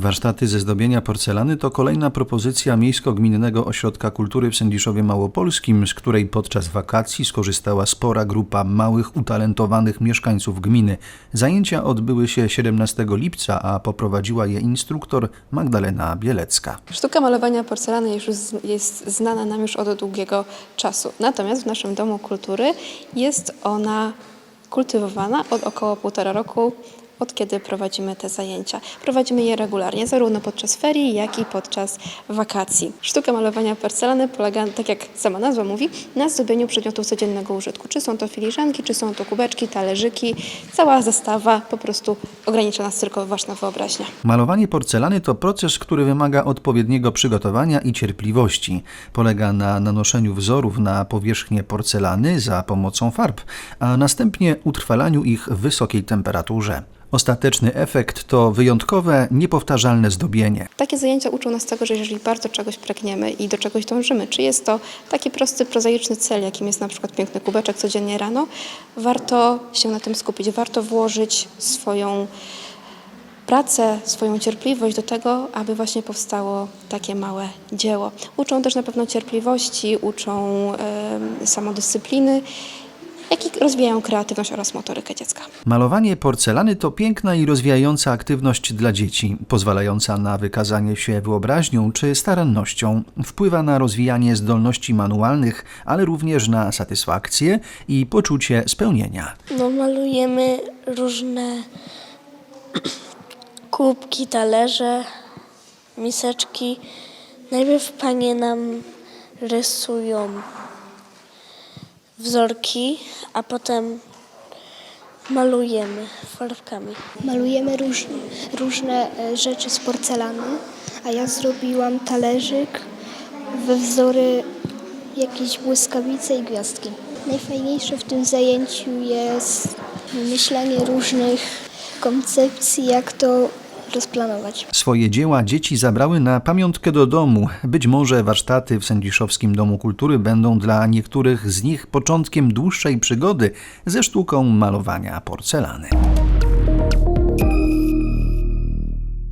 Warsztaty ze zdobienia porcelany to kolejna propozycja Miejsko-Gminnego Ośrodka Kultury w Sędziszowie Małopolskim, z której podczas wakacji skorzystała spora grupa małych, utalentowanych mieszkańców gminy. Zajęcia odbyły się 17 lipca, a poprowadziła je instruktor Magdalena Bielecka. Sztuka malowania porcelany już jest znana nam już od długiego czasu. Natomiast w naszym Domu Kultury jest ona kultywowana od około półtora roku, od kiedy prowadzimy te zajęcia. Prowadzimy je regularnie, zarówno podczas ferii, jak i podczas wakacji. Sztuka malowania porcelany polega, tak jak sama nazwa mówi, na zdobieniu przedmiotów codziennego użytku. Czy są to filiżanki, czy są to kubeczki, talerzyki, cała zestawa po prostu ogranicza nas tylko własna wyobraźnia. Malowanie porcelany to proces, który wymaga odpowiedniego przygotowania i cierpliwości. Polega na nanoszeniu wzorów na powierzchnię porcelany za pomocą farb, a następnie utrwalaniu ich w wysokiej temperaturze. Ostateczny efekt to wyjątkowe, niepowtarzalne zdobienie. Takie zajęcia uczą nas tego, że jeżeli bardzo czegoś pragniemy i do czegoś dążymy, czy jest to taki prosty, prozaiczny cel, jakim jest na przykład piękny kubeczek codziennie rano, warto się na tym skupić, warto włożyć swoją pracę, swoją cierpliwość do tego, aby właśnie powstało takie małe dzieło. Uczą też na pewno cierpliwości, uczą em, samodyscypliny, jak i rozwijają kreatywność oraz motorykę dziecka. Malowanie porcelany to piękna i rozwijająca aktywność dla dzieci, pozwalająca na wykazanie się wyobraźnią czy starannością. Wpływa na rozwijanie zdolności manualnych, ale również na satysfakcję i poczucie spełnienia. No, malujemy różne kubki, talerze, miseczki. Najpierw panie nam rysują wzorki, a potem malujemy farbkami. Malujemy róż, różne e, rzeczy z porcelany, a ja zrobiłam talerzyk we wzory jakieś błyskawice i gwiazdki. Najfajniejsze w tym zajęciu jest wymyślanie różnych koncepcji, jak to rozplanować. Swoje dzieła dzieci zabrały na pamiątkę do domu. Być może warsztaty w Sędziszowskim Domu Kultury będą dla niektórych z nich początkiem dłuższej przygody ze sztuką malowania porcelany.